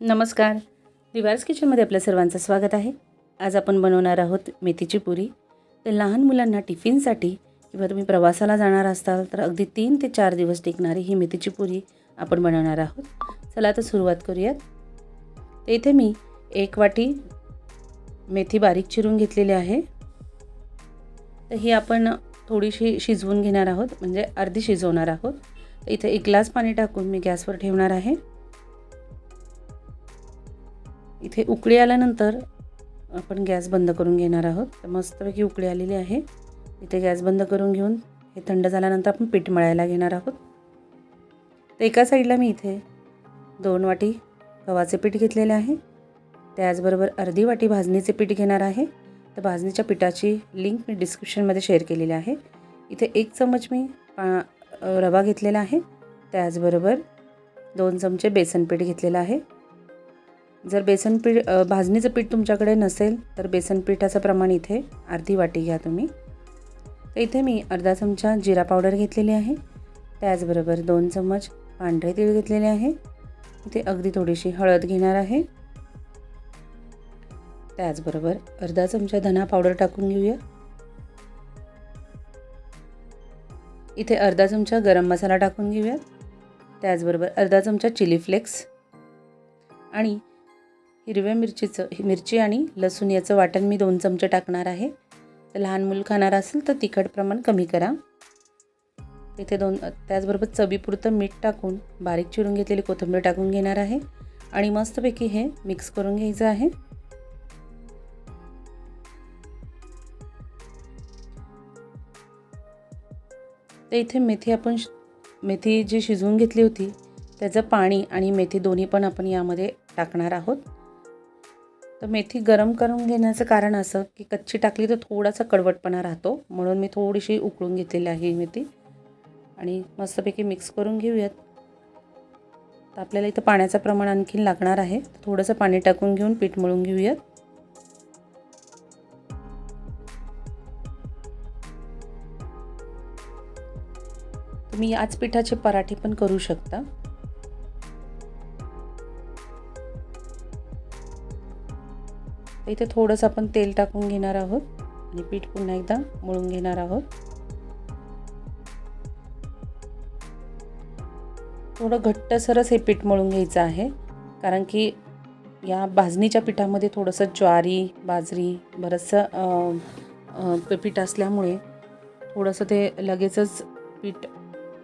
नमस्कार. दिवार्स किचनमध्ये आपल्या सर्वांचं स्वागत आहे. आज आपण बनवणार आहोत मेथीची पुरी. तर लहान मुलांना टिफिनसाठी किंवा तुम्ही प्रवासाला जाणार असाल तर अगदी तीन ते चार दिवस टिकणारी ही मेथीची पुरी आपण बनवणार आहोत. चला आता सुरुवात करूयात. तर इथे मी एक वाटी मेथी बारीक चिरून घेतलेली आहे. तर ही आपण थोडीशी शिजवून घेणार आहोत म्हणजे अर्धी शिजवणार आहोत. तर इथे एक ग्लास पाणी टाकून मी गॅसवर ठेवणार आहे. इथे उकळी आल्यानंतर आपण गॅस बंद करून घेणार आहोत. तर मस्तपैकी उकळी आलेली आहे. इथे गॅस बंद करून घेऊन हे थंड झाल्यानंतर आपण पीठ मळायला घेणार आहोत. तर एका साईडला मी इथे दोन वाटी गव्हाचे पीठ घेतलेले आहे. त्याचबरोबर अर्धी वाटी भाजणीचे पीठ घेणार आहे. तर भाजणीच्या पिठाची लिंक मी डिस्क्रिप्शनमध्ये शेअर केलेली आहे. इथे एक चमच मी पा रवा घेतलेला आहे. त्याचबरोबर दोन चमचे बेसन पीठ घेतलेलं आहे. जर बेसन पीठ भाजणीचं पीठ तुमच्याकडे नसेल तर बेसन पिठाचं प्रमाण इथे अर्धी वाटी घ्या तुम्ही. तर इथे मी अर्धा चमचा जिरा पावडर घेतलेली आहे. त्याचबरोबर दोन चम्मच पांढरे तीळ घेतलेले आहे. इथे अगदी थोडीशी हळद घेणार आहे. त्याचबरोबर अर्धा चमचा धना पावडर टाकून घेऊया. इथे अर्धा चमचा गरम मसाला टाकून घेऊया. त्याचबरोबर अर्धा चमचा चिली फ्लेक्स. आणि हिरव्या मिरचीचं मिरची आणि लसूण याचं वाटण मी दोन चमचे टाकणार आहे. तर लहान मूल खाणार असेल तर तिखट प्रमाण कमी करा. इथे दोन त्याचबरोबर चवीपुरतं मीठ टाकून बारीक चिरून घेतलेली कोथिंबीर टाकून घेणार आहे. आणि मस्तपैकी हे मिक्स करून घ्यायचं आहे. तर इथे मेथी आपण मेथी जी शिजवून घेतली होती त्याचं पाणी आणि मेथी दोन्ही पण आपण यामध्ये टाकणार आहोत. तर मेथी गरम करून घेण्याचं कारण असं की कच्ची टाकली तर थोडासा कडवटपणा राहतो. म्हणून मी थोडीशी उकळून घेतलेली आहे ही मेथी. आणि मस्तपैकी मिक्स करून घेऊयात. तर आपल्याला इथं पाण्याचं प्रमाण आणखीन लागणार आहे. थोडंसं पाणी टाकून घेऊन पीठ मळून घेऊयात. तुम्ही याच पिठाचे पराठे पण करू शकता. इथे थोडंसं आपण तेल टाकून घेणार आहोत आणि पीठ पुन्हा एकदा मळून घेणार आहोत. थोडं घट्टसरच हे पीठ मळून घ्यायचं आहे कारण की या भाजणीच्या पिठामध्ये थोडंसं ज्वारी बाजरी बरंचसं पीठ असल्यामुळे थोडंसं ते लगेचच पीठ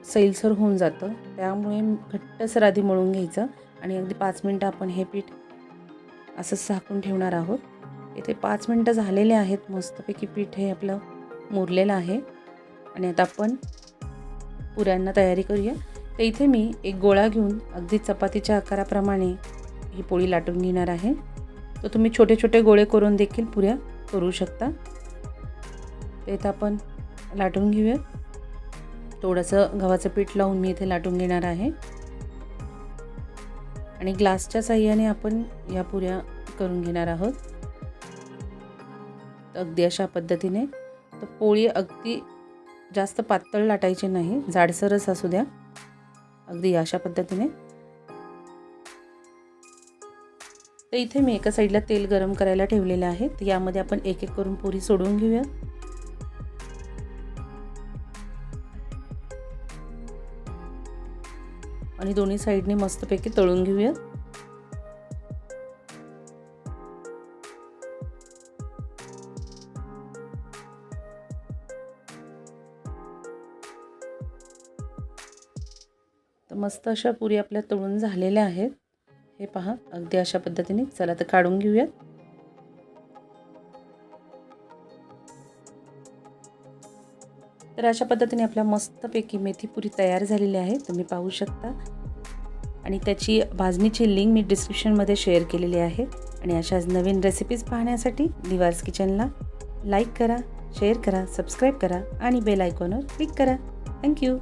सैलसर होऊन जातं. त्यामुळे घट्टसर आधी मळून घ्यायचं आणि अगदी पाच मिनटं आपण हे पीठ असंच झाकून ठेवणार आहोत. इथे पाच मिनटं झालेले आहेत. मस्तपैकी पीठ हे आपलं मुरलेलं आहे. आणि आता आपण पुऱ्यांना तयारी करूया. तर इथे मी एक गोळा घेऊन अगदी चपातीच्या आकाराप्रमाणे ही पोळी लाटून घेणार आहे. तर तुम्ही छोटे छोटे गोळे करून देखील पुऱ्या करू शकता. तर इथं आपण लाटून घेऊया. थोडंसं गव्हाचं पीठ लावून मी इथे लाटून घेणार आहे. आणि ग्लासच्या साह्याने आपण या पुऱ्या करून घेणार आहोत. अगदी अशा पद्धतीने. तर पोळी अगदी जास्त पातळ लाटायची नाही जाडसरच असू द्या. अगदी अशा पद्धतीने. तर इथे मी एका साईडला तेल गरम करायला ठेवलेलं आहे. तर यामध्ये आपण एक एक करून पुरी सोडून घेऊया. आणि दोन्ही साईडने मस्तपैकी तळून घेऊया. तर मस्त अशा पुरी आपल्या तळून झालेल्या आहेत. हे पहा अगदी अशा पद्धतीने. चला तर काढून घेऊयात. तर अशा पद्धतीने आपल्या मस्तपैकी मेथीपुरी तयार झालेली आहे. तुम्ही पाहू शकता. आणि त्याची भाजणीची लिंक मी डिस्क्रिप्शनमध्ये शेअर केलेली आहे. आणि अशाच नवीन रेसिपीज पाहण्यासाठी दिवास किचनला लाईक करा शेअर करा सबस्क्राईब करा आणि बेल आयकॉनवर क्लिक करा. थँक्यू